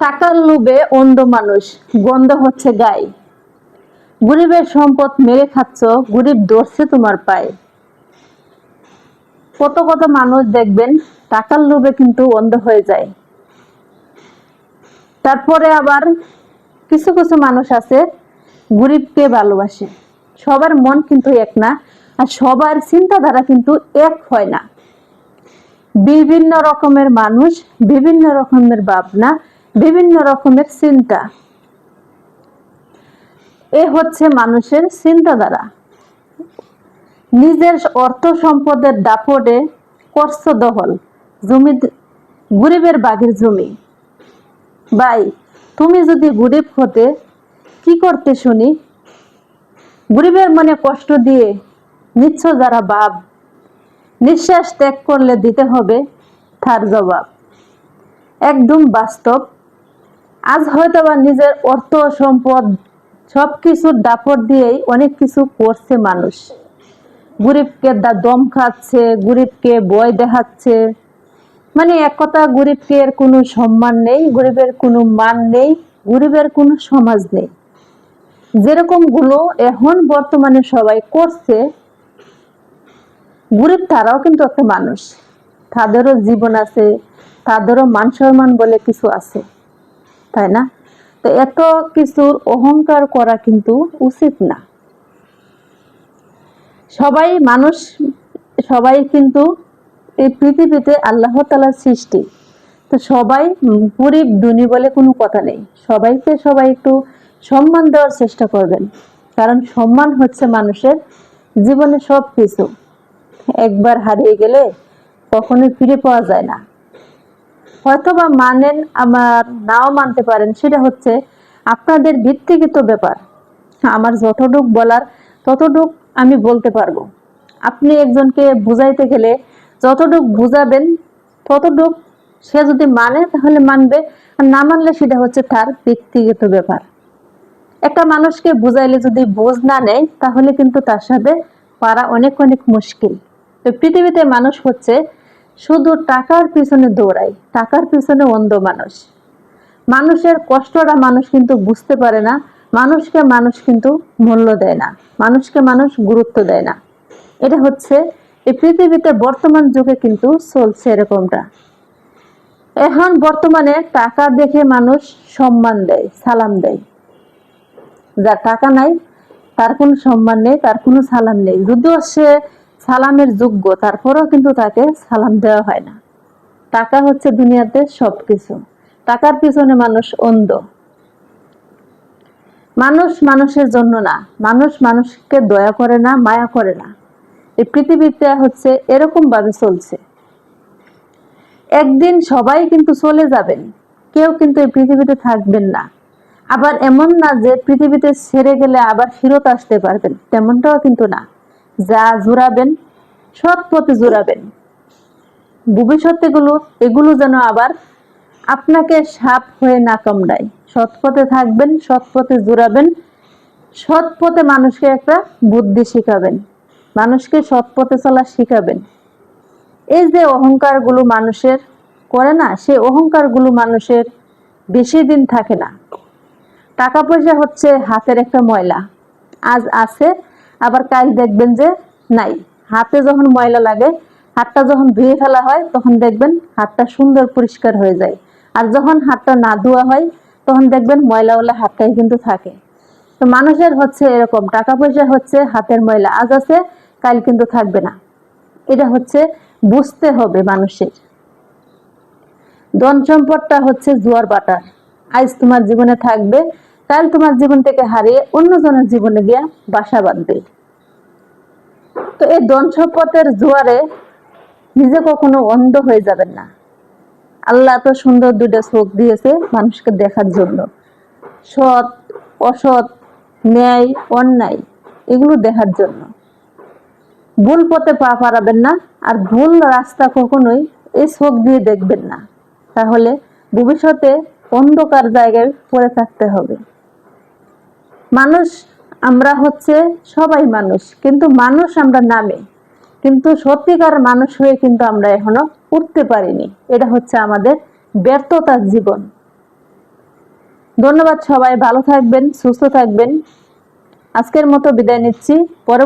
টাকার লোভে অন্ধ মানুষ, গন্ধ হচ্ছে গায়ে গরিবের সম্পদ মেরে খাচ্ছ, গরিব ধরছে তোমার পায়ে। কত কত মানুষ দেখবেন টাকার লোভে কিন্তু অন্ধ হয়ে যায়। তারপরে আবার কিছু কিছু মানুষ আছে, গরিবকে ভালোবাসে। সবার মন কিন্তু এক না, আর সবার চিন্তাধারা কিন্তু এক হয় না। বিভিন্ন রকমের মানুষ, বিভিন্ন রকমের ভাবনা বিভিন্ন রকমের চিন্তা। এ হচ্ছে মানুষের চিন্তাধারা নিজের অর্থ সম্পদের দাপটে দহল জমি গরিবের বাঘের জমি। ভাই, তুমি যদি গরিব হতে কি করতে শুনি? গরিবের মনে কষ্ট দিয়ে নিচ্ছ যারা বাপ। নিঃশ্বাস ত্যাগ করলে দিতে হবে তার জবাব। একদম বাস্তব আজ হয়তো বা নিজের অর্থ, সম্পদ সব কিছুর দাপট দিয়েই অনেক কিছু করছে মানুষ। গরিবকে দম খাচ্ছে, গরিবকে বয় দেখাচ্ছে। মানে এক কথা গরিবকে এর কোনো সম্মান নেই, গরিবের কোনো মান নেই, গরিবের কোনো সমাজ নেই। যেরকমগুলো এখন বর্তমানে সবাই করছে, গরিব তারাও কিন্তু একটা মানুষ। তাদেরও জীবন আছে, তাদেরও মান সম্মান বলে কিছু আছে। তাই না? তো এত কিছুর অহংকার করা কিন্তু উচিত না। সবাই মানুষ, সবাই কিন্তু এই পৃথিবীতে আল্লাহ তালার সৃষ্টি। তো সবাই গরিব, ধনী বলে কোনো কথা নেই। সবাইকে সবাই একটু সম্মান দেওয়ার চেষ্টা করবেন। কারণ সম্মান হচ্ছে মানুষের জীবনে সব কিছু একবার হারিয়ে গেলে কখনোই ফিরে পাওয়া যায় না। হয়তোবা মানেন, আমার নাও মানতে পারেন, সেটা হচ্ছে আপনাদের ভিত্তিগত ব্যাপার। আমার যতটুক বলার ততটুক আমি বলতে পারব। আপনি একজনকে বুঝাইতে গেলে যতটুক বুঝাবেন, ততটুক সে যদি মানে তাহলে মানবে। আর না মানলে সেটা হচ্ছে তার ব্যক্তিগত ব্যাপার। একটা মানুষকে বুঝাইলে যদি বোঝ না নেয়, তাহলে কিন্তু তার সাথে পারা অনেক অনেক মুশকিল। তো পৃথিবীতে মানুষ হচ্ছে শুধু টাকার পিছনে দৌড়ায়, টাকার পিছনে অন্ধ মানুষ। মানুষের কষ্টটা মানুষ কিন্তু বুঝতে পারে না, মানুষকে মানুষ কিন্তু মূল্য দেয় না, মানুষকে মানুষ গুরুত্ব দেয় না। এটা হচ্ছে, এই পৃথিবীতে বর্তমান যুগে কিন্তু চলছে এরকমটা। এখন বর্তমানে টাকা দেখে মানুষ সম্মান দেয়, সালাম দেয়। যার টাকা নাই, তার কোনো সম্মান নেই, তার কোনো সালাম নেই। যদিও সে সালামের যোগ্য, তারপরেও কিন্তু তাকে সালাম দেওয়া হয় না। টাকা হচ্ছে দুনিয়াতে সবকিছু। টাকার পিছনে মানুষ অন্ধ। মানুষ মানুষের জন্য না। মানুষ মানুষকে দয়া করে না, মায়া করে না। এই পৃথিবীতে হচ্ছে এরকম ভাবে চলছে। একদিন সবাই কিন্তু চলে যাবেন। কেউ কিন্তু এই পৃথিবীতে থাকবেন না। আবার এমন না যে পৃথিবীতে ছেড়ে গেলে আবার ফেরত আসতে পারবেন, তেমনটাও কিন্তু না। যা জোড়াবেন, সৎ পথে জোড়াবেন। ভবিষ্যতে গুলো এগুলো যেন আবার আপনাকে সাপ হয়ে না কামড়ায়। সৎ পথে থাকবেন, সৎ পথে জোড়াবেন, সৎ পথে মানুষকে একটা বুদ্ধি শিখাবেন, মানুষকে সৎ পথে চলা শিখাবেন। এই যে অহংকারগুলো মানুষের করে না, সে অহংকারগুলো মানুষের বেশি দিন থাকে না। টাকা পয়সা হচ্ছে হাতের একটা ময়লা। আজ আছে আবার কাল দেখবেন যে নাই। হাতে যখন ময়লা লাগে, হাতটা যখন ধুয়ে ফেলা হয়, তখন দেখবেন হাতটা সুন্দর পরিষ্কার হয়ে যায়। আর যখন হাতটা না ধোয়া হয়, তখন দেখবেন ময়লাওয়ালা হাতটাই কিন্তু থাকে। তো মানুষের হচ্ছে এরকম, টাকা পয়সা হচ্ছে হাতের ময়লা, আজ আছে, কাল কিন্তু থাকবে না। এটা হচ্ছে বুঝতে হবে মানুষের। ধন সম্পদটা হচ্ছে জোয়ার বাটার। আজ তোমার জীবনে থাকবে কাল তোমার জীবন থেকে হারিয়ে অন্যজনের জীবনে গিয়া বাসা বাঁধবে। তো এই ধন সম্পদের জোয়ারে নিজে কখনো অন্ধ হয়ে যাবেন না। আল্লাহ তো সুন্দর দুইটা চোখ দিয়েছে মানুষকে দেখার জন্য। সৎ, অসৎ, ন্যায়, অন্যায়, এগুলো দেখার জন্য। ভুল পথে পা পারাবেন না আর ভুল রাস্তা কখনোই এই চোখ দিয়ে দেখবেন না। তাহলে ভবিষ্যতে অন্ধকার জায়গায় পড়ে থাকতে হবে। মানুষ আমরা হচ্ছে সবাই মানুষ, কিন্তু মানুষ আমরা নামে। কিন্তু সত্যিকার মানুষ হয়ে কিন্তু আমরা এখনও উঠতে পারিনি। এটা হচ্ছে আমাদের ব্যর্থতার জীবন। ধন্যবাদ সবাই, ভালো থাকবেন, সুস্থ থাকবেন। আজকের মতো বিদায় নিচ্ছি। পরে